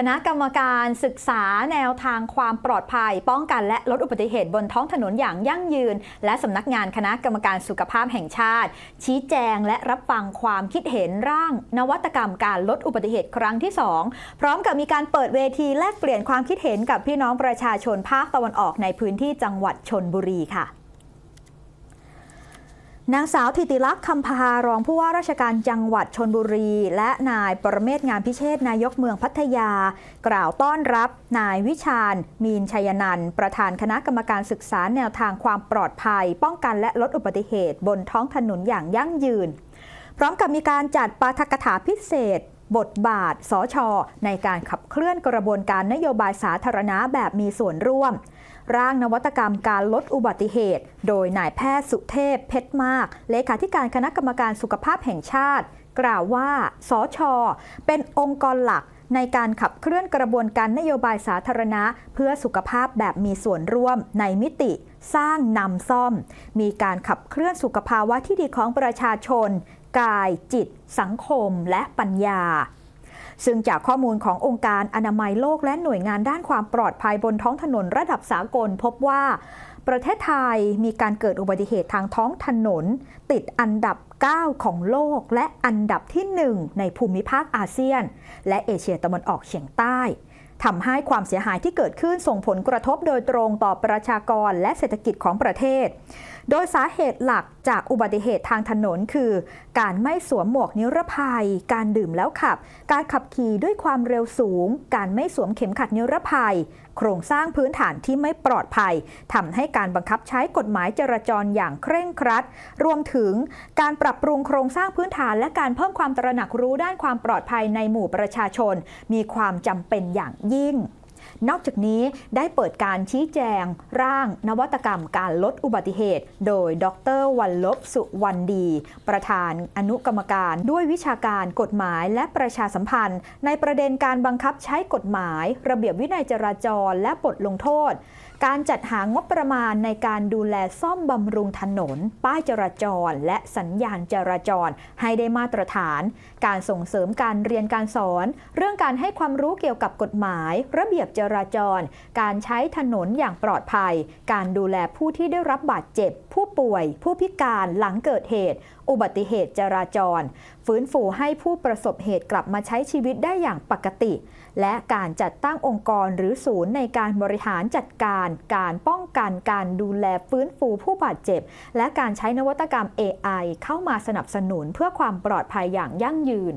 คณะกรรมการศึกษาแนวทางความปลอดภัย ป้องกันและลดอุบัติเหตุบนท้องถนนอย่างยั่งยืน และสำนักงานคณะกรรมการสุขภาพแห่งชาติ ชี้แจงและรับฟังความคิดเห็นร่าง นวัตกรรมการลดอุบัติเหตุครั้งที่ 2 พร้อมกับมีการเปิดเวทีแลกเปลี่ยนความคิดเห็นกับพี่น้องประชาชนภาคตะวันออกในพื้นที่จังหวัดชนบุรีค่ะ นางสาวธิติลักษณ์คำพารองผู้ว่าราชการจังหวัดชนบุรี และนายปรเมศงานพิเชษนายกเมืองพัทยา กล่าวต้อนรับ นายวิชาญ มีนชัยนันประธานคณะกรรมการศึกษาแนวทางความปลอดภัย ป้องกันและลดอุบัติเหตุบนท้องถนนอย่างยั่งยืน พร้อมกับมีการจัดปาฐกถาพิเศษ บทบาท สช ในการขับเคลื่อนกระบวนการนโยบายสาธารณะแบบมีส่วนร่วม ร่างนวัตกรรมการลดอุบัติเหตุ โดยนายแพทย์สุเทพเพชรมาก เลขาธิการคณะกรรมการสุขภาพแห่งชาติ กล่าวว่า สช เป็นองค์กรหลัก ในการขับเคลื่อนกระบวนการนโยบายสาธารณะ เพื่อสุขภาพแบบมีส่วนร่วมในมิติ สร้างนำซ่อม มีการขับเคลื่อนสุขภาวะที่ดีของประชาชน กาย จิต สังคม และปัญญา ซึ่งจากข้อมูลขององค์การอนามัยโลกและหน่วยงานด้านความปลอดภัยบนท้องถนนระดับสากล พบว่าประเทศไทยมีการเกิดอุบัติเหตุทางท้องถนน ติดอันดับ 9 ของโลก และอันดับที่ 1 ในภูมิภาคอาเซียน และเอเชียตะวันออกเฉียงใต้ ทำให้ความเสียหายที่เกิดขึ้นส่งผลกระทบโดยตรงต่อประชากรและเศรษฐกิจของประเทศ โดยสาเหตุหลักจากอุบัติเหตุทางถนนคือ การไม่สวมหมวกนิรภัย การดื่มแล้วขับ การขับขี่ด้วยความเร็วสูง การไม่สวมเข็มขัดนิรภัย โครงสร้างพื้นฐานที่ไม่ปลอดภัยทำให้การบังคับใช้กฎหมายจราจรอย่างเคร่งครัด รวมถึงการปรับปรุงโครงสร้างพื้นฐาน และการเพิ่มความตระหนักรู้ด้านความปลอดภัยในหมู่ประชาชน มีความจำเป็นอย่างยิ่ง นอกจากนี้ได้เปิดการชี้แจง ร่างนวัตกรรมการลดอุบัติเหตุ โดยดรวันลบสุวรรณดี ประธานอนุกรรมการด้วยวิชาการกฎหมายและประชาสัมพันธ์ ในประเด็นการบังคับใช้กฎหมาย ระเบียบวินัยจราจรและบทลงโทษการจัดหางบประมาณในการดูแลซ่อมบำรุงถนน ป้ายจราจร และสัญญาณจราจรให้ได้มาตรฐาน การส่งเสริมการเรียนการสอน เรื่องการให้ความรู้เกี่ยวกับกฎหมาย ระเบียบจราจร การใช้ถนนอย่างปลอดภัย การดูแลผู้ที่ได้รับบาดเจ็บ ผู้ป่วย ผู้พิการหลังเกิดเหตุ อุบัติเหตุจราจร ฟื้นฟูให้ผู้ประสบเหตุกลับมาใช้ชีวิตได้อย่างปกติ และการจัดตั้งองค์กรหรือศูนย์ในการบริหารจัดการ การป้องกันการดูแลฟื้นฟูผู้บาดเจ็บ และการใช้นวัตกรรม AI เข้ามาสนับสนุนเพื่อความปลอดภัยอย่างยั่งยืน